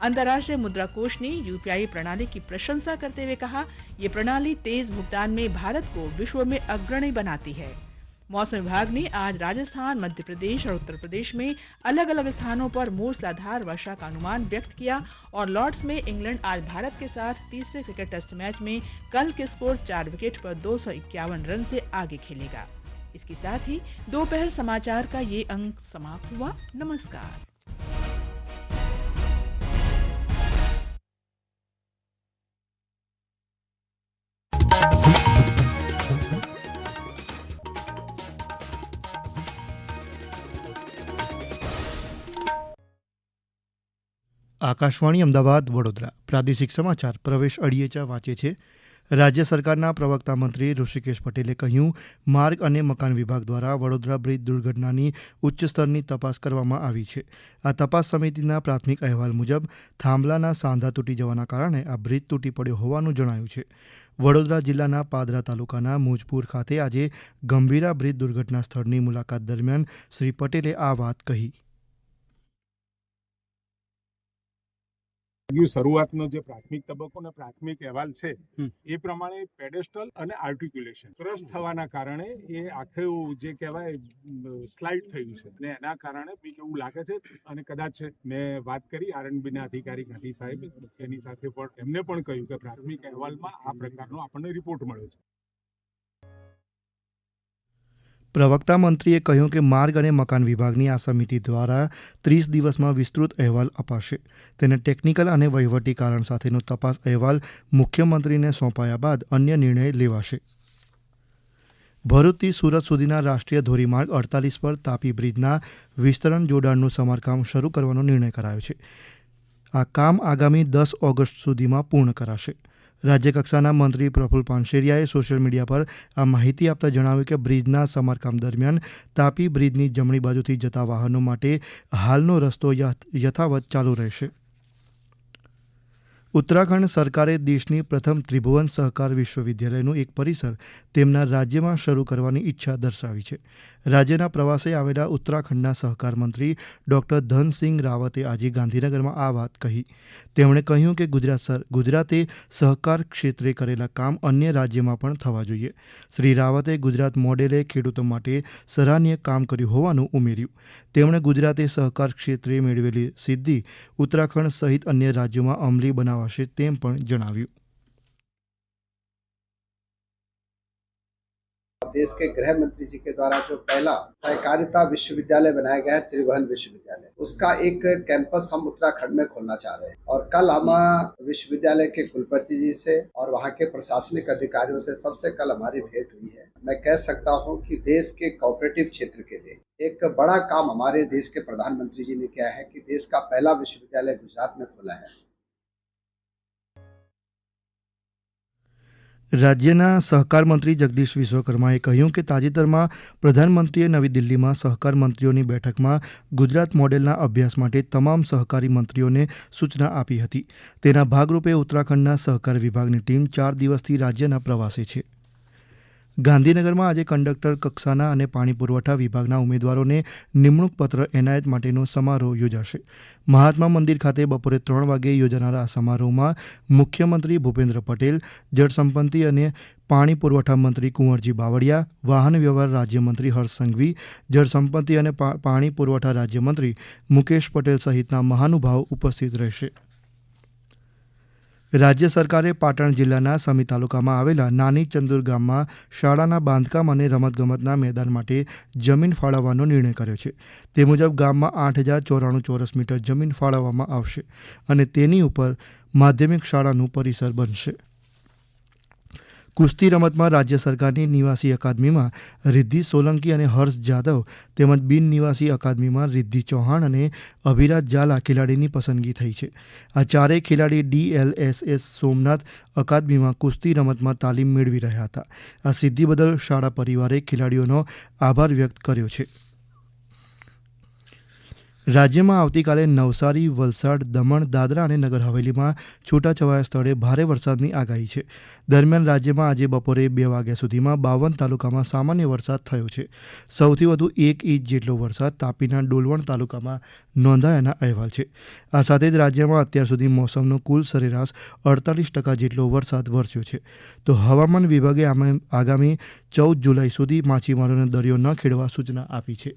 अंतर्राष्ट्रीय मुद्रा कोष ने यूपीआई प्रणाली की प्रशंसा करते हुए कहा, ये प्रणाली तेज भुगतान में भारत को विश्व में अग्रणी बनाती है। मौसम विभाग ने आज राजस्थान, मध्य प्रदेश और उत्तर प्रदेश में अलग अलग स्थानों पर मूसलाधार वर्षा का अनुमान व्यक्त किया और लॉर्ड्स में इंग्लैंड आज भारत के साथ तीसरे क्रिकेट टेस्ट मैच में कल के स्कोर चार विकेट पर दो सौ इक्यावन रन से आगे खेलेगा। इसके साथ ही दोपहर समाचार का ये अंक समाप्त हुआ। नमस्कार। આકાશવાણી અમદાવાદ, વડોદરા. પ્રાદેશિક સમાચાર પ્રવેશ અડિયેચા વાંચે છે. રાજ્ય સરકારના પ્રવક્તા મંત્રી ઋષિકેશ પટેલે કહ્યું, માર્ગ અને મકાન વિભાગ દ્વારા વડોદરા બ્રિજ દુર્ઘટનાની ઉચ્ચ સ્તરની તપાસ કરવામાં આવી છે. આ તપાસ સમિતિના પ્રાથમિક અહેવાલ મુજબ, થાંભલાના સાંધા તૂટી જવાના કારણે આ બ્રિજ તૂટી પડ્યો હોવાનું જણાયું છે. વડોદરા જિલ્લાના પાદરા તાલુકાના મુજપુર ખાતે આજે ગંભીરા બ્રિજ દુર્ઘટના સ્થળની મુલાકાત દરમિયાન શ્રી પટેલે આ વાત કહી. શરૂઆતનો જે પ્રાથમિક તબક્કો અને પ્રાથમિક અહેવાલ છે એ પ્રમાણે પેડેસ્ટલ અને આર્ટિક્યુલેશન ક્રશ થવાના કારણે એ આખું જે કહેવાય સ્લાઇડ થયું છે. અને એના કારણે બી એવું લાગે છે અને કદાચ મેં વાત કરી આરએનબીના અધિકારી ગાંધી સાહેબ તેની સાથે પણ એમને પણ કહ્યું કે પ્રાથમિક અહેવાલમાં આ પ્રકારનો આપણને રિપોર્ટ મળ્યો છે. પ્રવક્તા મંત્રીએ કહ્યું કે માર્ગ અને મકાન વિભાગની આ સમિતિ દ્વારા ત્રીસ દિવસમાં વિસ્તૃત અહેવાલ અપાશે. તેને ટેકનિકલ અને વહીવટી કારણ સાથેનો તપાસ અહેવાલ મુખ્યમંત્રીને સોંપાયા બાદ અન્ય નિર્ણય લેવાશે. ભરૂચથી સુરત સુધીના રાષ્ટ્રીય ધોરીમાર્ગ અડતાલીસ પર તાપી બ્રિજના વિસ્તરણ જોડાણનું સમારકામ શરૂ કરવાનો નિર્ણય કરાયો છે. આ કામ આગામી દસ ઓગસ્ટ સુધીમાં પૂર્ણ કરાશે. રાજ્યકક્ષાના મંત્રી પ્રફુલ પાનશેરિયાએ સોશિયલ મીડિયા પર આ માહિતી આપતા જણાવ્યું કે બ્રિજના સમારકામ દરમિયાન તાપી બ્રિજની જમણી બાજુથી જતા વાહનો માટે હાલનો રસ્તો યથાવત ચાલુ રહેશે. ઉત્તરાખંડ સરકારે દેશની પ્રથમ ત્રિભુવન સહકાર વિશ્વવિદ્યાલયનું એક પરિસર તેમના રાજ્યમાં શરૂ કરવાની ઈચ્છા દર્શાવી છે. રાજ્યના પ્રવાસે આવેલા ઉત્તરાખંડના સહકાર મંત્રી ડોક્ટર ધનસિંહ રાવતે આજે ગાંધીનગરમાં આ વાત કહી. તેમણે કહ્યું કે ગુજરાત સર, ગુજરાતે સહકાર ક્ષેત્રે કરેલા કામ અન્ય રાજ્યમાં પણ થવા જોઈએ. શ્રી રાવતે ગુજરાત મોડેલે ખેડૂતો માટે સરાહનીય કામ કર્યું હોવાનું ઉમેર્યું. તેમણે ગુજરાતે સહકાર ક્ષેત્રે મેળવેલી સિદ્ધિ ઉત્તરાખંડ સહિત અન્ય રાજ્યોમાં અમલી બનાવાશે તેમ પણ જણાવ્યું देश के गृह मंत्री जी के द्वारा जो पहला सहकारिता विश्वविद्यालय बनाया गया है त्रिभुवन विश्वविद्यालय उसका एक कैंपस हम उत्तराखंड में खोलना चाह रहे हैं और कल हम विश्वविद्यालय के कुलपति जी से और वहाँ के प्रशासनिक अधिकारियों से सबसे कल हमारी भेंट हुई है मैं कह सकता हूँ कि देश के कोऑपरेटिव क्षेत्र के लिए एक बड़ा काम हमारे देश के प्रधानमंत्री जी ने किया है कि देश का पहला विश्वविद्यालय गुजरात में खोला है રાજ્યના સહકાર મંત્રી જગદીશ વિશ્વકર્માએ કહ્યું કે તાજેતરમાં પ્રધાનમંત્રીએ નવી દિલ્હીમાં સહકાર મંત્રીઓની બેઠકમાં ગુજરાત મોડેલના અભ્યાસ માટે તમામ સહકારી મંત્રીઓને સૂચના આપી હતી. તેના ભાગરૂપે ઉત્તરાખંડના સહકાર વિભાગની ટીમ ચાર દિવસથી રાજ્યના પ્રવાસે છે. ગાંધીનગરમાં આજે કંડક્ટર કક્ષાના અને પાણી પુરવઠા વિભાગના ઉમેદવારોને નિમણૂક પત્ર એનાયત માટેનો સમારોહ યોજાશે. મહાત્મા મંદિર ખાતે બપોરે ત્રણ વાગે યોજાનારા આ સમારોહમાં મુખ્યમંત્રી ભૂપેન્દ્ર પટેલ જળસંપત્તિ અને પાણી પુરવઠા મંત્રી કુંવરજી બાવળિયા, વાહન વ્યવહાર રાજ્યમંત્રી હર્ષ સંઘવી જળસંપત્તિ અને પાણી પુરવઠા રાજ્યમંત્રી મુકેશ પટેલ સહિતના મહાનુભાવો ઉપસ્થિત રહેશે. રાજ્ય સરકારે પાટણ જિલ્લાના સમી તાલુકામાં આવેલા નાની ચંદુર ગામમાં શાળાના બાંધકામ અને રમતગમતના મેદાન માટે જમીન ફાળવવાનો નિર્ણય કર્યો છે. તે મુજબ ગામમાં આઠ હજાર ચોરાણું ચોરસ મીટર જમીન ફાળવવામાં આવશે અને તેની ઉપર માધ્યમિક શાળાનું પરિસર બનશે. કુસ્તી રમતમાં રાજ્ય સરકારની નિવાસી અકાદમીમાં રિદ્ધિ સોલંકી અને હર્ષ જાદવ તેમજ બિન નિવાસી અકાદમીમાં રિદ્ધિ ચૌહાણ અને અભિરાજ ઝાલા ખેલાડીની પસંદગી થઈ છે. આ ચારેય ખેલાડી ડીએલએસએસ સોમનાથ અકાદમીમાં કુસ્તી રમતમાં તાલીમ મેળવી રહ્યા હતા. આ સિદ્ધિ બદલ શાળા પરિવારે ખેલાડીઓનો આભાર વ્યક્ત કર્યો છે. રાજ્યમાં આવતીકાલે નવસારી, વલસાડ, દમણ, દાદરા અને નગર હવેલીમાં છૂટાછવાયા સ્થળે ભારે વરસાદની આગાહી છે. દરમિયાન રાજ્યમાં આજે બપોરે બે વાગ્યા સુધીમાં બાવન તાલુકામાં સામાન્ય વરસાદ થયો છે. સૌથી વધુ એક ઇંચ જેટલો વરસાદ તાપીના ડોલવણ તાલુકામાં નોંધાયાના અહેવાલ છે. આ સાથે જ રાજ્યમાં અત્યાર સુધી મોસમનો કુલ સરેરાશ અડતાલીસ ટકા જેટલો વરસાદ વરસ્યો છે. તો હવામાન વિભાગે આગામી ચૌદ જુલાઈ સુધી માછીમારોને દરિયો ન ખેડવા સૂચના આપી છે.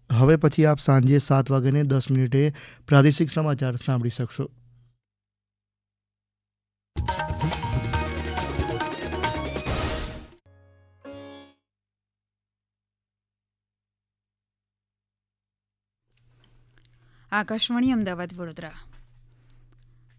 હવે પછી આપ સાંજે સાત વાગ્યાને દસ મિનિટે પ્રાદેશિક સમાચાર સાંભળી શકશો. આકાશવાણી અમદાવાદ વડોદરા.